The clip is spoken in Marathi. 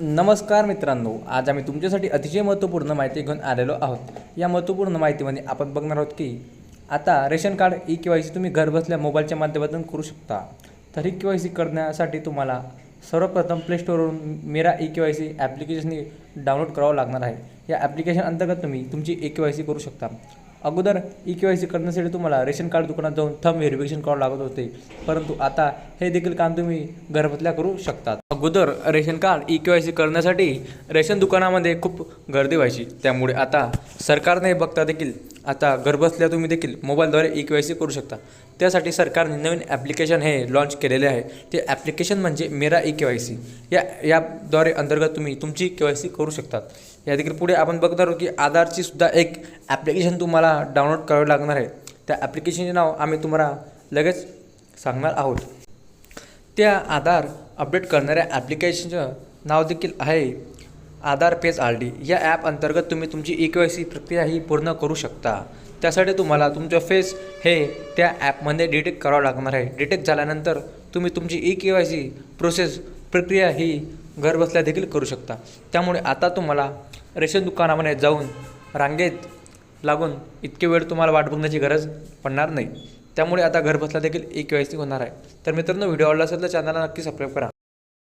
नमस्कार मित्रांनो आज आम्ही तुमच्यासाठी अतिशय महत्त्वपूर्ण माहिती घेऊन आलेलो आहोत. या महत्त्वपूर्ण माहितीमध्ये आपण बघणार आहोत की आता ration card e K Y C तुम्ही घरबसल्या मोबाईलच्या माध्यमातून करू शकता. तर ही के वाय सी करण्यासाठी तुम्हाला सर्वप्रथम प्लेश्टोअरवरून मेरा e K Y C application download करावं लागणार आहे. या ॲप्लिकेशन अंतर्गत तुम्ही तुमची ई के वाय सी करू शकता. अगोदर ई के वाय सी करण्यासाठी तुम्हाला रेशन कार्ड दुकानात जाऊन थंब व्हेरिफिकेशन कार्ड लागत होते. परंतु आता हे देखील काम तुम्ही घरबसल्या करू शकतात. अगोदर ration card e K Y C करण्यासाठी रेशन दुकानामध्ये खूप गर्दी व्हायची. त्यामुळे आता सरकारने हे बघता देखील आता घरबसल्या तुम्ही देखील मोबाईलद्वारे ई के वाय सी करू शकता. त्यासाठी सरकारने नवीन ॲप्लिकेशन हे लॉन्च केलेले आहे. ते ॲप्लिकेशन म्हणजे मेरा ई के वाय सी या याद्वारे अंतर्गत तुम्ही तुमची के वाय सी करू शकतात. या देखील पुढे आपण बघत आहोत की आधारची सुद्धा एक ॲप्लिकेशन तुम्हाला डाउनलोड करावी लागणार आहे. त्या ॲप्लिकेशनचे नाव आम्ही तुम्हाला लगेच सांगणार आहोत. त्या आधार अपडेट करणाऱ्या ॲप्लिकेशनचं नाव देखील आहे आधार पेज आर डी. या ॲप अंतर्गत तुम्ही तुमची ई के वाय सी प्रक्रिया ही पूर्ण करू शकता. त्यासाठी तुम्हाला तुमचं फेस हे त्या ॲपमध्ये डिटेक्ट करावं लागणार आहे. डिटेक्ट झाल्यानंतर तुम्ही तुमची e K Y C process प्रक्रिया ही घरबसल्या देखील करू शकता. त्यामुळे आता तुम्हाला रेशन दुकानामध्ये जाऊन रांगेत लागून इतके वेळ तुम्हाला वाट बघण्याची गरज पडणार नाही. त्यामुळे आता घरबसल्या देखील ई के वाय सी होणार आहे. तर मित्रांनो व्हिडिओ आवडला असेल तर चॅनलला नक्की सबस्क्राईब करा.